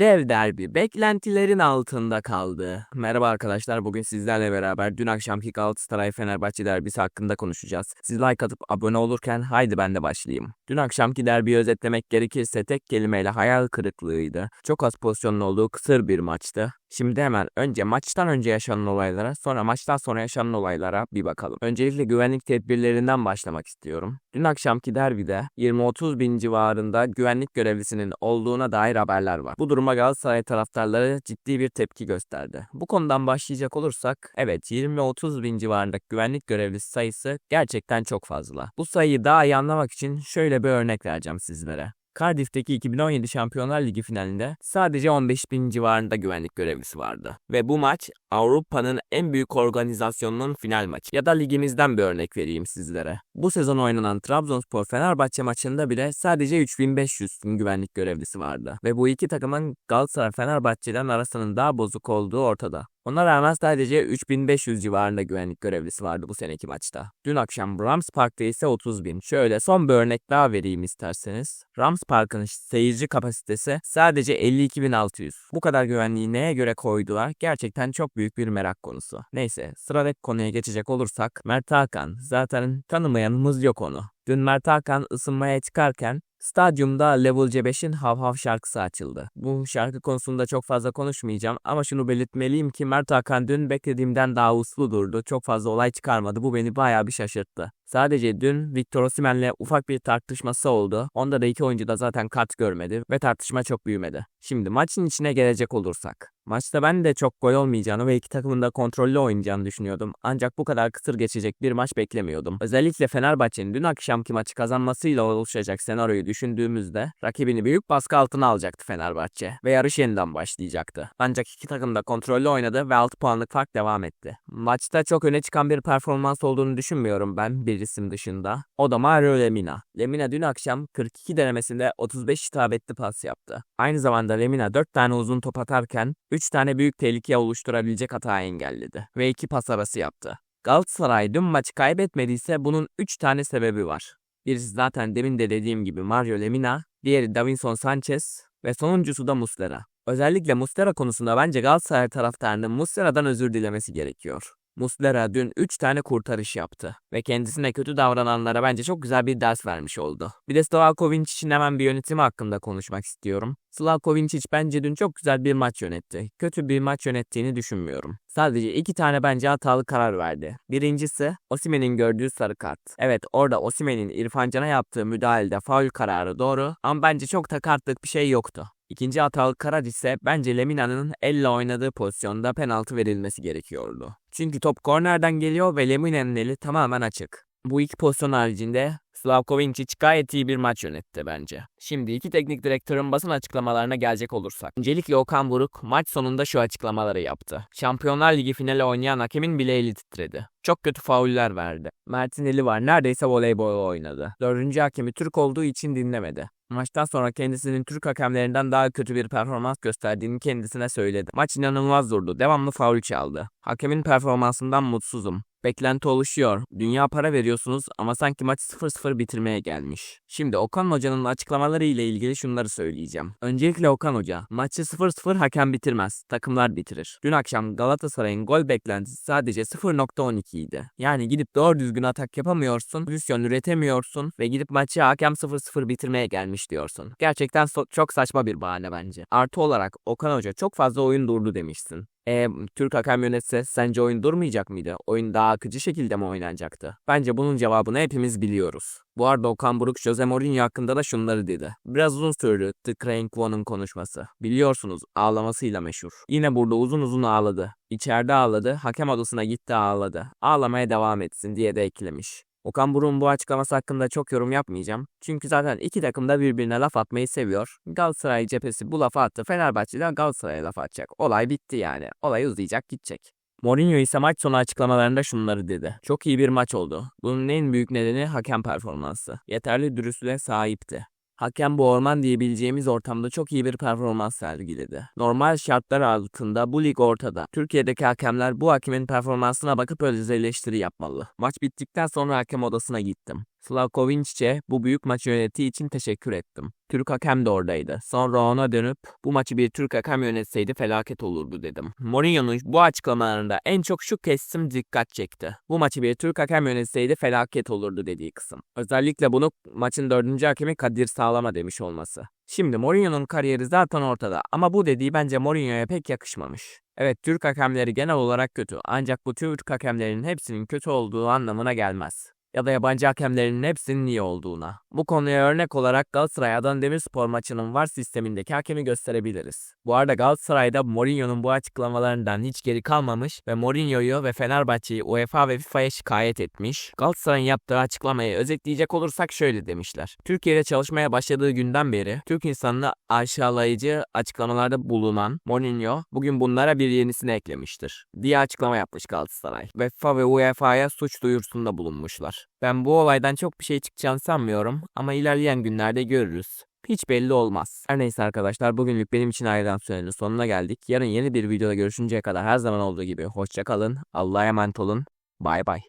Dev derbi beklentilerin altında kaldı. Merhaba arkadaşlar bugün sizlerle beraber dün akşamki Galatasaray Fenerbahçe derbisi hakkında konuşacağız. Siz like atıp abone olurken haydi ben de başlayayım. Dün akşamki derbiyi özetlemek gerekirse tek kelimeyle hayal kırıklığıydı. Çok az pozisyonun olduğu kısır bir maçtı. Şimdi hemen önce maçtan önce yaşanan olaylara sonra maçtan sonra yaşanan olaylara bir bakalım. Öncelikle güvenlik tedbirlerinden başlamak istiyorum. Dün akşamki derbide 20-30 bin civarında güvenlik görevlisinin olduğuna dair haberler var. Bu duruma Galatasaray taraftarları ciddi bir tepki gösterdi. Bu konudan başlayacak olursak evet 20-30 bin civarındaki güvenlik görevlisi sayısı gerçekten çok fazla. Bu sayıyı daha iyi anlamak için şöyle bir örnek vereceğim sizlere. Cardiff'teki 2017 Şampiyonlar Ligi finalinde sadece 15 bin civarında güvenlik görevlisi vardı. Ve bu maç Avrupa'nın en büyük organizasyonunun final maçı. Ya da ligimizden bir örnek vereyim sizlere. Bu sezon oynanan Trabzonspor Fenerbahçe maçında bile sadece 3500 güvenlik görevlisi vardı. Ve bu iki takımın Galatasaray Fenerbahçe'den arasının daha bozuk olduğu ortada. Ona rağmen sadece 3500 civarında güvenlik görevlisi vardı bu seneki maçta. Dün akşam Rams Park'ta ise 30 bin. Şöyle son bir örnek daha vereyim isterseniz. Rams Park'ın seyirci kapasitesi sadece 52.600. Bu kadar güvenliği neye göre koydular? Gerçekten çok büyük bir merak konusu. Neyse sıradaki konuya geçecek olursak Mert Hakan. Zaten tanımayanımız yok onu. Dün Mert Hakan ısınmaya çıkarken Stadyumda Level C5'in Hav Hav şarkısı açıldı. Bu şarkı konusunda çok fazla konuşmayacağım ama şunu belirtmeliyim ki Mert Hakan dün beklediğimden daha uslu durdu. Çok fazla olay çıkarmadı. Bu beni bayağı bir şaşırttı. Sadece dün Victor Osimhen'le ufak bir tartışması oldu. Onda da iki oyuncu da zaten kart görmedi ve tartışma çok büyümedi. Şimdi maçın içine gelecek olursak. Maçta ben de çok gol olmayacağını ve iki takımın da kontrollü oynayacağını düşünüyordum. Ancak bu kadar kısır geçecek bir maç beklemiyordum. Özellikle Fenerbahçe'nin dün akşamki maçı kazanmasıyla oluşacak senaryoyu düşündüğümüzde rakibini büyük baskı altına alacaktı Fenerbahçe ve yarış yeniden başlayacaktı. Ancak iki takım da kontrollü oynadı ve 6 puanlık fark devam etti. Maçta çok öne çıkan bir performans olduğunu düşünmüyorum ben bir isim dışında. O da Mario Lemina. Lemina dün akşam 42 denemesinde 35 isabetli pas yaptı. Aynı zamanda Lemina 4 tane uzun top atarken 3 tane büyük tehlike oluşturabilecek hata engelledi ve 2 pas arası yaptı. Galatasaray dün maçı kaybetmediyse bunun 3 tane sebebi var. Birisi zaten demin de dediğim gibi Mario Lemina, diğeri Davinson Sanchez ve sonuncusu da Muslera. Özellikle Muslera konusunda bence Galatasaray taraftarının Muslera'dan özür dilemesi gerekiyor. Muslera dün 3 tane kurtarış yaptı ve kendisine kötü davrananlara bence çok güzel bir ders vermiş oldu. Bir de Slavkovic için hemen bir yönetimi hakkında konuşmak istiyorum. Slavkovic bence dün çok güzel bir maç yönetti. Kötü bir maç yönettiğini düşünmüyorum. Sadece iki tane bence hatalı karar verdi. Birincisi Osimen'in gördüğü sarı kart. Evet orada Osimen'in İrfan Can'a yaptığı müdahalede faul kararı doğru ama bence çok da kartlık bir şey yoktu. İkinci hatalı karar ise bence Lemina'nın elle oynadığı pozisyonda penaltı verilmesi gerekiyordu. Çünkü top kornerden geliyor ve Lemina'nın eli tamamen açık. Bu iki pozisyon haricinde Slavkovic gayet iyi bir maç yönetti bence. Şimdi iki teknik direktörün basın açıklamalarına gelecek olursak. Öncelikle Okan Buruk maç sonunda şu açıklamaları yaptı. Şampiyonlar Ligi finali oynayan hakemin bile eli titredi. Çok kötü fauller verdi. Mert'in eli var neredeyse voleybol oynadı. Dördüncü hakemi Türk olduğu için dinlemedi. Maçtan sonra kendisinin Türk hakemlerinden daha kötü bir performans gösterdiğini kendisine söyledi. Maç inanılmaz durdu. Devamlı faul çaldı. Hakemin performansından mutsuzum. Beklenti oluşuyor. Dünya para veriyorsunuz ama sanki maç 0-0 bitirmeye gelmiş. Şimdi Okan Hoca'nın açıklamaları ile ilgili şunları söyleyeceğim. Öncelikle Okan Hoca, maçı 0-0 hakem bitirmez, takımlar bitirir. Dün akşam Galatasaray'ın gol beklentisi sadece 0.12 idi. Yani gidip doğru düzgün atak yapamıyorsun, pozisyon üretemiyorsun ve gidip maçı hakem 0-0 bitirmeye gelmiş diyorsun. Gerçekten so- çok saçma bir bahane bence. Artı olarak Okan Hoca çok fazla oyun durdu demişsin. E, Türk hakem yönetse sence oyun durmayacak mıydı? Oyun daha akıcı şekilde mi oynanacaktı? Bence bunun cevabını hepimiz biliyoruz. Bu arada Okan Buruk Jose Mourinho hakkında da şunları dedi. Biraz uzun sürdü The Crank One'ın konuşması. Biliyorsunuz ağlamasıyla meşhur. Yine burada uzun uzun ağladı. İçeride ağladı, hakem odasına gitti ağladı. Ağlamaya devam etsin diye de eklemiş. Okan Buruk'un bu açıklaması hakkında çok yorum yapmayacağım. Çünkü zaten iki takım da birbirine laf atmayı seviyor. Galatasaray cephesi bu lafı attı. Fenerbahçe'den Galatasaray'a laf atacak. Olay bitti yani. Olay uzayacak gidecek. Mourinho ise maç sonu açıklamalarında şunları dedi. Çok iyi bir maç oldu. Bunun en büyük nedeni hakem performansı. Yeterli dürüstlüğe sahipti. Hakem bu orman diyebileceğimiz ortamda çok iyi bir performans sergiledi. Normal şartlar altında bu lig ortada. Türkiye'deki hakemler bu hakemin performansına bakıp öz eleştiri yapmalı. Maç bittikten sonra hakem odasına gittim. Slavković'e bu büyük maç yönettiği için teşekkür ettim. Türk hakem de oradaydı. Sonra ona dönüp bu maçı bir Türk hakem yönetseydi felaket olurdu dedim. Mourinho'nun bu açıklamalarında en çok şu kesim dikkat çekti. Bu maçı bir Türk hakem yönetseydi felaket olurdu dediği kısım. Özellikle bunu maçın dördüncü hakemi Kadir Sağlam'a demiş olması. Şimdi Mourinho'nun kariyeri zaten ortada ama bu dediği bence Mourinho'ya pek yakışmamış. Evet Türk hakemleri genel olarak kötü ancak bu Türk hakemlerinin hepsinin kötü olduğu anlamına gelmez ya da yabancı hakemlerin hepsinin iyi olduğuna. Bu konuya örnek olarak Galatasaray Adana Demirspor maçının VAR sistemindeki hakemi gösterebiliriz. Bu arada Galatasaray'da Mourinho'nun bu açıklamalarından hiç geri kalmamış ve Mourinho'yu ve Fenerbahçe'yi UEFA ve FIFA'ya şikayet etmiş. Galatasaray'ın yaptığı açıklamayı özetleyecek olursak şöyle demişler. Türkiye'de çalışmaya başladığı günden beri Türk insanını aşağılayıcı açıklamalarda bulunan Mourinho bugün bunlara bir yenisini eklemiştir diye açıklama yapmış Galatasaray. ve FIFA ve UEFA'ya suç duyurusunda bulunmuşlar. Ben bu olaydan çok bir şey çıkacağını sanmıyorum ama ilerleyen günlerde görürüz. Hiç belli olmaz. Her neyse arkadaşlar bugünlük benim için ayrılan sürenin sonuna geldik. Yarın yeni bir videoda görüşünceye kadar her zaman olduğu gibi hoşça kalın. Allah'a emanet olun. Bay bay.